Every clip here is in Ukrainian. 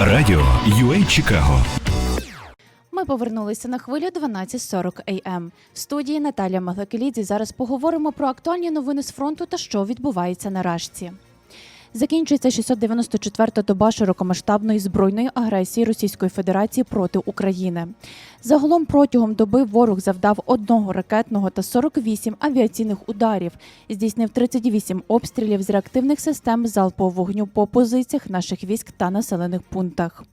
Радіо UA Чикаго. Ми повернулися на хвилю 12.40 АМ. В студії Наталія Маглакелідзі зараз поговоримо про актуальні новини з фронту та що відбувається на Рашці. Закінчується 694-та доба широкомасштабної збройної агресії Російської Федерації проти України. Загалом протягом доби ворог завдав одного ракетного та 48 авіаційних ударів, здійснив 38 обстрілів з реактивних систем залпового вогню по позиціях наших військ та населених пунктах.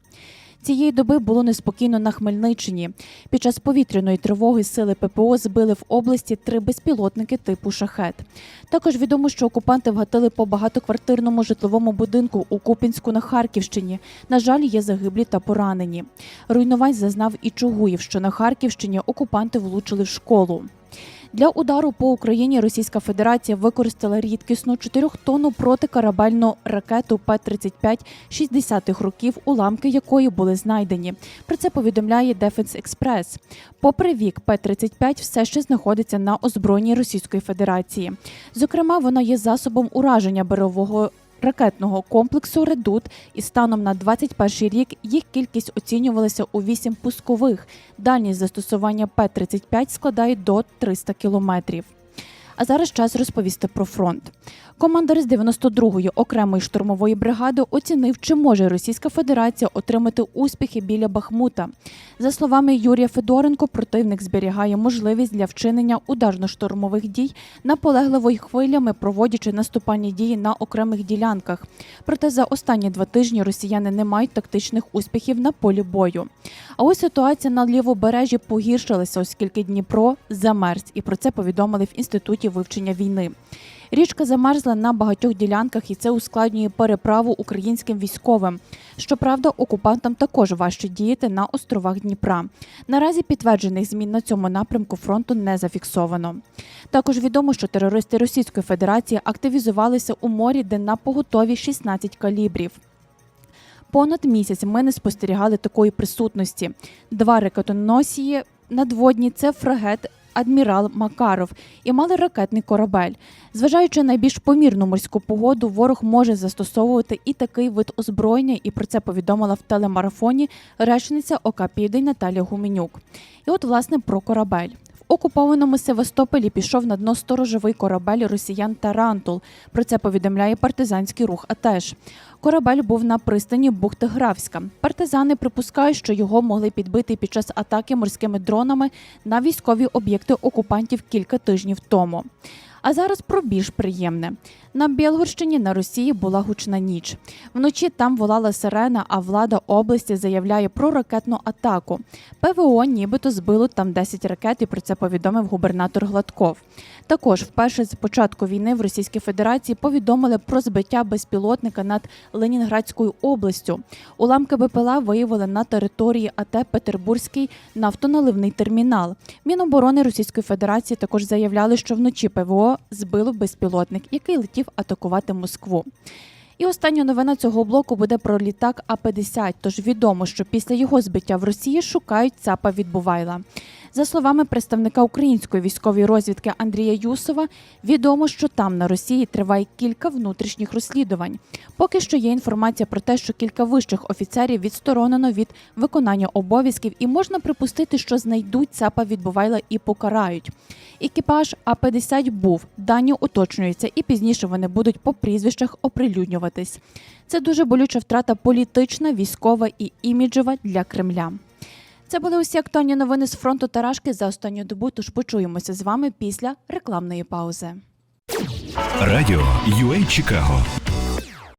Цієї доби було неспокійно на Хмельниччині. Під час повітряної тривоги сили ППО збили в області три безпілотники типу шахет. Також відомо, що окупанти вгатили по багатоквартирному житловому будинку у Купінську на Харківщині. На жаль, є загиблі та поранені. Руйнувань зазнав і Чугуїв, що на Харківщині окупанти влучили в школу. Для удару по Україні Російська Федерація використала рідкісну 4-тонну протикорабельну ракету П-35 60-х років, уламки якої були знайдені. Про це повідомляє Дефенс Експрес. Попри вік, П-35 все ще знаходиться на озброєнні Російської Федерації. Зокрема, вона є засобом ураження берегового ракетного комплексу Редут і станом на 21 рік їх кількість оцінювалася у 8 пускових. Дальність застосування П-35 складає до 300 кілометрів. А зараз час розповісти про фронт. Командир з 92-ї окремої штурмової бригади оцінив, чи може Російська Федерація отримати успіхи біля Бахмута. За словами Юрія Федоренко, противник зберігає можливість для вчинення ударно-штурмових дій наполегливої хвилями, проводячи наступальні дії на окремих ділянках. Проте за останні два тижні росіяни не мають тактичних успіхів на полі бою. А ось ситуація на лівобережжі погіршилася, оскільки Дніпро замерз, і про це повідомили в інституті вивчення війни. Річка замерзла на багатьох ділянках, і це ускладнює переправу українським військовим. Щоправда, окупантам також важче діяти на островах Дніпра. Наразі підтверджених змін на цьому напрямку фронту не зафіксовано. Також відомо, що терористи Російської Федерації активізувалися у морі, де на поготові 16 калібрів. Понад місяць ми не спостерігали такої присутності. Два ракетоносії надводні це фрегет. Адмірал Макаров і мали ракетний корабель. Зважаючи на найбільш помірну морську погоду, ворог може застосовувати і такий вид озброєння, і про це повідомила в телемарафоні речниця ОК Південь Наталія Гуменюк. І от, власне, про корабель. Окупованому Севастополі пішов на дно сторожовий корабель росіян Тарантул. Про це повідомляє партизанський рух. АТЕШ. Корабель був на пристані бухти Графська. Партизани припускають, що його могли підбити під час атаки морськими дронами на військові об'єкти окупантів кілька тижнів тому. А зараз про більш приємне. На Білгорщині на Росії була гучна ніч. Вночі там волала сирена, а влада області заявляє про ракетну атаку. ПВО нібито збило там 10 ракет, і про це повідомив губернатор Гладков. Також вперше з початку війни в Російській Федерації повідомили про збиття безпілотника над Ленінградською областю. Уламки БПЛА виявили на території АТ Петербурзький нафтоналивний термінал. Міноборони Російської Федерації також заявляли, що вночі ПВО збило безпілотник, який летів атакувати Москву. І остання новина цього блоку буде про літак А-50. Тож відомо, що після його збиття в Росії шукають ЦАПа Відбувайла. За словами представника української військової розвідки Андрія Юсова, відомо, що там на Росії триває кілька внутрішніх розслідувань. Поки що є інформація про те, що кілька вищих офіцерів відсторонено від виконання обов'язків, і можна припустити, що знайдуть ЦАПа Відбувайла і покарають. Екіпаж А-50 був, дані уточнюються, і пізніше вони будуть по прізвищах оприлюднюватись. Це дуже болюча втрата політична, військова і іміджева для Кремля. Це були усі актуальні новини з фронту Тарашки за останню добу. Тож почуємося з вами після рекламної паузи. Радіо UA Чикаго.